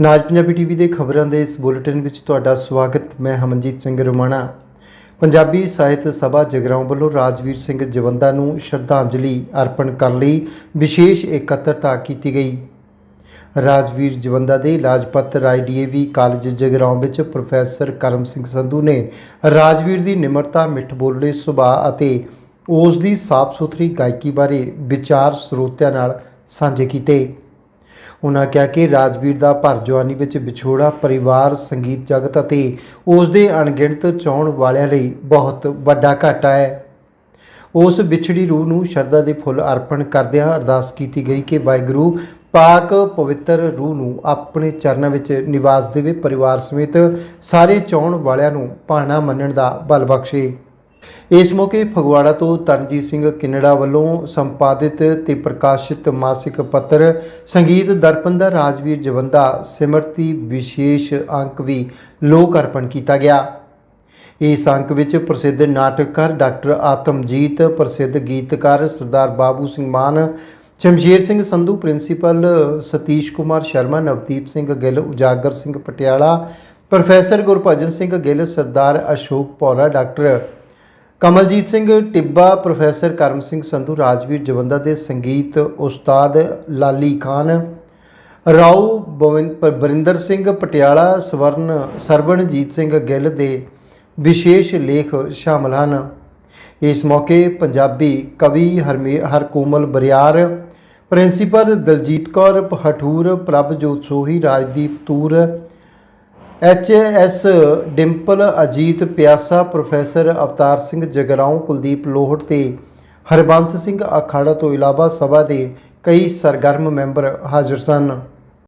ਨਾਜ Punjabi TV ਦੇ ਖਬਰਾਂ ਦੇ ਇਸ ਬੁਲੇਟਿਨ ਵਿੱਚ ਤੁਹਾਡਾ ਸਵਾਗਤ। ਮੈਂ ਹਮਨਜੀਤ ਸਿੰਘ ਰੋਮਾਣਾ। ਪੰਜਾਬੀ ਸਾਹਿਤ ਸਭਾ ਜਗਰਾਉਂ ਵੱਲੋਂ ਰਾਜਵੀਰ ਸਿੰਘ ਜਵੰਦਾ ਨੂੰ ਸ਼ਰਧਾਂਜਲੀ ਅਰਪਣ ਕਰਨ ਲਈ ਵਿਸ਼ੇਸ਼ ਇਕੱਤਰਤਾ ਕੀਤੀ ਗਈ। ਰਾਜਵੀਰ ਜਵੰਦਾ ਦੇ ਲਾਜਪਤ ਰਾਏ ਡੀਏਵੀ ਕਾਲਜ ਜਗਰਾਉਂ ਵਿੱਚ ਪ੍ਰੋਫੈਸਰ ਕਰਮ ਸਿੰਘ ਸੰਧੂ ਨੇ ਰਾਜਵੀਰ ਦੀ ਨਿਮਰਤਾ, ਮਿੱਠ ਬੋਲੜੇ ਸੁਭਾਅ ਅਤੇ ਉਸ ਦੀ ਸਾਫ਼ ਸੁਥਰੀ ਗਾਇਕੀ ਬਾਰੇ ਵਿਚਾਰ ਸਰੋਤਿਆਂ ਨਾਲ ਸਾਂਝੇ ਕੀਤੇ। ਉਹਨਾਂ ਕਿਹਾ ਕਿ ਰਾਜਵੀਰ ਦਾ ਭਰ ਜਵਾਨੀ ਵਿੱਚ ਵਿਛੋੜਾ, ਪਰਿਵਾਰ, ਸੰਗੀਤ ਜਗਤ ਅਤੇ ਉਸ ਦੇ ਅਣਗਿਣਤ ਚਾਹਣ ਵਾਲਿਆਂ ਲਈ ਬਹੁਤ ਵੱਡਾ ਘਾਟਾ ਹੈ। ਉਸ ਵਿਛੜੀ ਰੂਹ ਨੂੰ ਸ਼ਰਧਾ ਦੇ ਫੁੱਲ ਅਰਪਣ ਕਰਦਿਆਂ ਅਰਦਾਸ ਕੀਤੀ ਗਈ ਕਿ ਵਾਹਿਗੁਰੂ ਪਾਕ ਪਵਿੱਤਰ ਰੂਹ ਨੂੰ ਆਪਣੇ ਚਰਨਾਂ ਵਿੱਚ ਨਿਵਾਸ ਦੇਵੇ, ਪਰਿਵਾਰ ਸਮੇਤ ਸਾਰੇ ਚਾਹਣ ਵਾਲਿਆਂ ਨੂੰ ਭਾਣਾ ਮੰਨਣ ਦਾ ਬਲ ਬਖਸ਼ੇ। ਇਸ ਮੌਕੇ ਫਗਵਾੜਾ ਤੋਂ ਤਰਨਜੀਤ ਸਿੰਘ ਕਿੰਨੜਾ ਵੱਲੋਂ ਸੰਪਾਦਿਤ ਤੇ ਪ੍ਰਕਾਸ਼ਿਤ ਮਾਸਿਕ ਪੱਤਰ ਸੰਗੀਤ ਦਰਪਣ ਦਾ ਰਾਜਵੀਰ ਜਵੰਦਾ ਸਿਮਰਤੀ ਵਿਸ਼ੇਸ਼ ਅੰਕ ਵੀ ਲੋਕ ਅਰਪਣ ਕੀਤਾ ਗਿਆ। ਇਸ ਅੰਕ ਵਿੱਚ ਪ੍ਰਸਿੱਧ ਨਾਟਕਕਾਰ ਡਾਕਟਰ ਆਤਮਜੀਤ, ਪ੍ਰਸਿੱਧ ਗੀਤਕਾਰ Sardar Babu Singh Maan, Shamsher Singh Sandhu, principal Satish Kumar Sharma, Navdeep Singh Gill, Ujagar Singh Patiala, professor Gurbhajan Singh Gill, Sardar Ashok Paura doctor Kamaljit Singh Tibba, professor Karam Singh Sandhu, Rajvir Jawanda ਦੇ ਸੰਗੀਤ ਉਸਤਾਦ ਲਾਲੀ ਖਾਨ, ਰਾਓ ਬਵਿੰ- ਬਰਿੰਦਰ ਸਿੰਘ ਪਟਿਆਲਾ, ਸਵਰਨ ਸਰਵਣਜੀਤ ਸਿੰਘ ਗਿੱਲ ਦੇ ਵਿਸ਼ੇਸ਼ ਲੇਖ ਸ਼ਾਮਲ ਹਨ। ਇਸ ਮੌਕੇ ਪੰਜਾਬੀ ਕਵੀ ਹਰਮੇ, Harkomal Bariar, principal Daljit Kaur Hathur Prabhjot Sohi, Rajdeep Toor H S Dimple Ajit Piasa, professor Avtar Singh Jagraon, Kuldeep Lohat ਤੇ ਹਰਬੰਸ ਸਿੰਘ ਅਖਾੜਾ ਤੋਂ ਇਲਾਵਾ ਸਭਾ ਦੇ ਕਈ ਸਰਗਰਮ ਮੈਂਬਰ ਹਾਜ਼ਰ ਸਨ।